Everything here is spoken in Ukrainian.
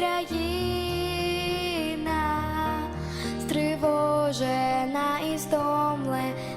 країна стривожена і стомлена.